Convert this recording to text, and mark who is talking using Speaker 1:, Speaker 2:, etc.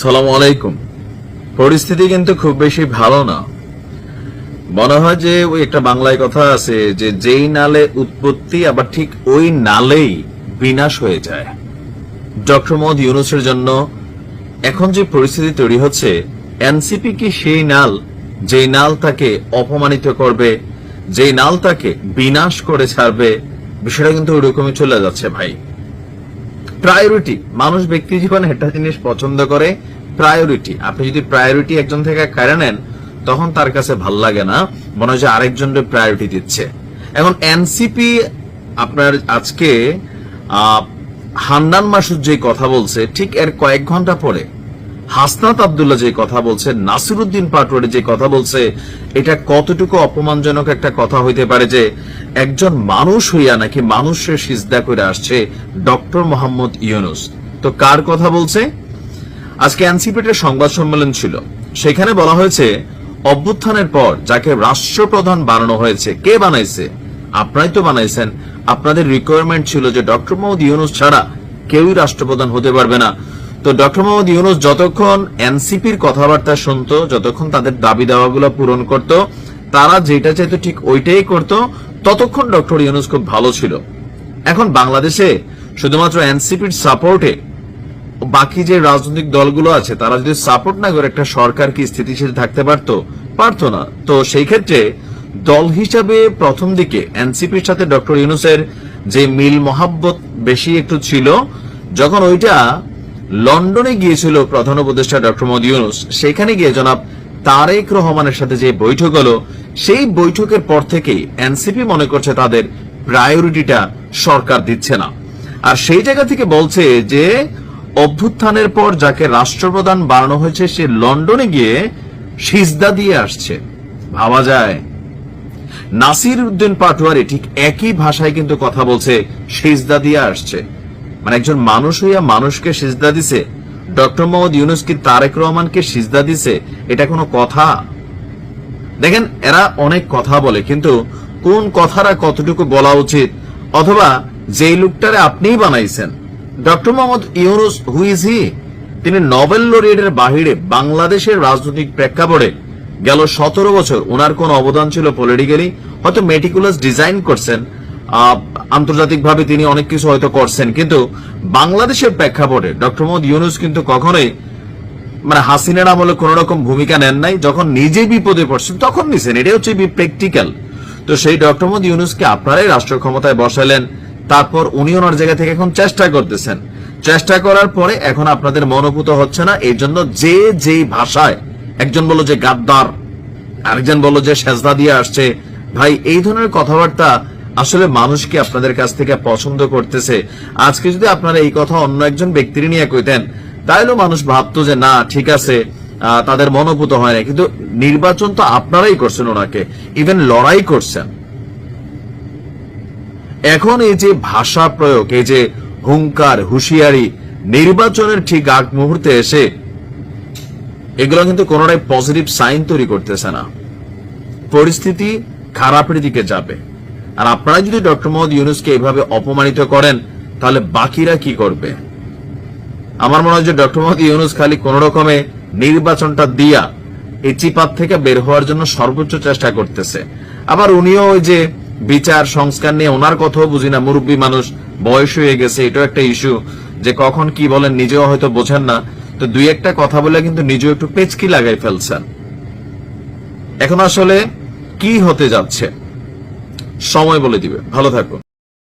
Speaker 1: সালাম আলাইকুম। পরিস্থিতি কিন্তু খুব বেশি ভালো না। মনে হয় যে ওই একটা বাংলায় কথা আছে যে যেই নালে উৎপত্তি আবার ঠিক ওই নালেই বিনাশ হয়ে যায়। ডক্টর মোহাম্মদ ইউনুসের জন্য এখন যে পরিস্থিতি তৈরি হচ্ছে, এনসিপি কি সেই নাল, যেই নাল তাকে অপমানিত করবে, যেই নাল তাকে বিনাশ করে ছাড়বে, বিষয়টা কিন্তু ওইরকমই চলে যাচ্ছে ভাই। প্রায়োরিটি। মানুষ ব্যক্তি জীবনে একটা জিনিস পছন্দ করে, প্রায়োরিটি। আপনি যদি প্রায়োরিটি একজন থেকে কেড়ে নেন, তখন তার কাছে ভালো লাগে না। মনে হয় যে আরেকজনের প্রায়োরিটি দিচ্ছে। এখন এনসিপি আপনার আজকে হান্নান মাসুদ যে কথা বলছে, ঠিক এর কয়েক ঘণ্টা পরে হাসনাত আবদুল্লাহ যে কথা বলছে, নাসিরুদ্দিন পাটোয়ারি যে কথা বলছে, এটা কতটুকু অপমানজনক একটা কথা হইতে পারে যে একজন মানুষ হইয়া নাকি মানুষের সিজদা করে আসছে ডক্টর মোহাম্মদ ইউনুস। তো কার কথা বলছে? আজকে এনসিপিটের সংবাদ সম্মেলন ছিল। সেখানে বলা হয়েছে, অভ্যুত্থানের পর যাকে রাষ্ট্রপ্রধান বানানো হয়েছে, কে বানাইছে? আপনারাই তো বানাইছেন। আপনাদের রিকোয়ারমেন্ট ছিল যে ডক্টর মোহাম্মদ ইউনুস ছাড়া কেউই রাষ্ট্রপ্রধান হতে পারবে না। তো ডক্টর মোহাম্মদ ইউনুস যতক্ষণ এনসিপির কথাবার্তা শুনতো, যতক্ষণ তাদের দাবি দাওয়াগুলো পূরণ করত, তারা যেটা চাইতো ঠিক ওইটাই করত, ততক্ষণ ডক্টর ইউনুস খুব ভালো ছিল। এখন বাংলাদেশে শুধুমাত্র এনসিপির সাপোর্টে বাকি যে রাজনৈতিক দলগুলো আছে, তারা যদি সাপোর্ট না করে একটা সরকার কি স্থিতিশীল থাকতে পারতো? পারতো না। তো সেই ক্ষেত্রে দল হিসাবে প্রথম দিকে এনসিপির সাথে ডক্টর ইউনুসের যে মিল মহাব্বত বেশি একটু ছিল, যখন ওইটা লন্ডনে গিয়েছিল প্রধান উপদেষ্টা ডক্টর মোদী ইউনুস। সেখানে গিয়ে জনাব তারেক রহমানের সাথে যে বৈঠক হলো, সেই বৈঠকের পর থেকেই এনসিপি মনে করছে তাদের প্রায়োরিটিটা সরকার দিচ্ছে না। আর সেই জায়গা থেকে বলছে যে, অভ্যুত্থানের পর যাকে রাষ্ট্রপ্রধান বানানো হয়েছে, সে লন্ডনে গিয়ে সিজদা দিয়ে আসছে। ভাবা যায়। নাসির উদ্দিন পাটোয়ারি ঠিক একই ভাষায় কিন্তু কথা বলছে, সিজদা দিয়ে আসছে। মানে একজন মানুষ হইয়া মানুষকে সিজদা দিছে। ডক্টর মোহাম্মদ ইউনুস কি তারেক রহমানকে সিজদা দিছে? এটা কোনো কথা? দেখেন, এরা অনেক কথা বলে, কিন্তু কোন কথাটা কতটুকু বলা উচিত? অথবা যেই লোকটারে আপনিই বানাইছেন। Doctor Muhammad Yunus who is he তিনি নোবেল লরিয়েটের বাহিরে বাংলাদেশের রাজনৈতিক প্রেক্ষাপটে গেল সতেরো বছর। ওনার কোন অবদান ছিল পলিটিক্যালি হয়তো মেটিকুলাস ডিজাইন করছেন। আন্তর্জাতিকভাবে তিনি অনেক কিছু হয়তো করছেন, কিন্তু বাংলাদেশের প্রেক্ষাপটে ডক্টর মোহাম্মদ ইউনুস কিন্তু কখনোই মানে হাসিনার আমলে কোন রকম ভূমিকা নেন নাই। যখন নিজে বিপদে পড়ছেন, তখন নিছেন। এটাই হচ্ছে প্র্যাকটিক্যাল তো সেই ডক্টর মোদী ইউনুসকে আপনারাই রাষ্ট্র ক্ষমতায় বসালেন, তারপর উনি ওনার জায়গা থেকে এখন চেষ্টা করতেছেন। চেষ্টা করার পরে এখন আপনাদের মনোভূত হচ্ছে না, এই জন্য যে যেই ভাষায় একজন বলল যে গাদ্দার, আরেকজন বলল যে সেজদা দিয়ে আসছে, ভাই, এই ধরনের কথাবার্তা আসলে মানুষকে আপনাদের কাছ থেকে পছন্দ করতেছে? আজকে যদি আপনারা এই কথা অন্য একজন ব্যক্তির নিয়ে কইতেন তাহলেও মানুষ ভাবতো যে, না, ঠিক আছে তাদের মনোভূত হয় না কিন্তু নির্বাচন তো আপনারাই করছেন ওনাকে ইভেন লড়াই করছেন। এখন এই যে ভাষা প্রয়োগ, এই যে হুঙ্কার, হুঁশিয়ারি, নির্বাচনের ঠিক আগ মুহূর্তে এসে এগুলো কিন্তু কোনোটাই পজিটিভ সাইন তৈরি করতেছে না। পরিস্থিতি খারাপের দিকে যাবে। আর আপনারা যদি ডক্টর মোহাম্মদ ইউনুসকে এইভাবে অপমানিত করেন, তাহলে বাকিরা কি করবে? আমার মনে হয় যে ডক্টর মোহাম্মদ ইউনুস খালি কোন রকমে নির্বাচনটা দিয়া এই চিপাত থেকে বের হওয়ার জন্য সর্বোচ্চ চেষ্টা করতেছে। আবার উনিও ওই যে বিচার, সংস্কার নিয়ে ওনার কথাও বুঝি না, মুরব্বী মানুষ, বয়স হয়ে গেছে, এটাও একটা ইস্যু যে কখন কি বলেন নিজেও হয়তো বোঝেন না। তো দুই একটা কথা বলে কিন্তু নিজেও একটু পেচকি লাগাই ফেলছেন। এখন আসলে কি হতে যাচ্ছে? সময় বলে দিবে। ভালো থাকুন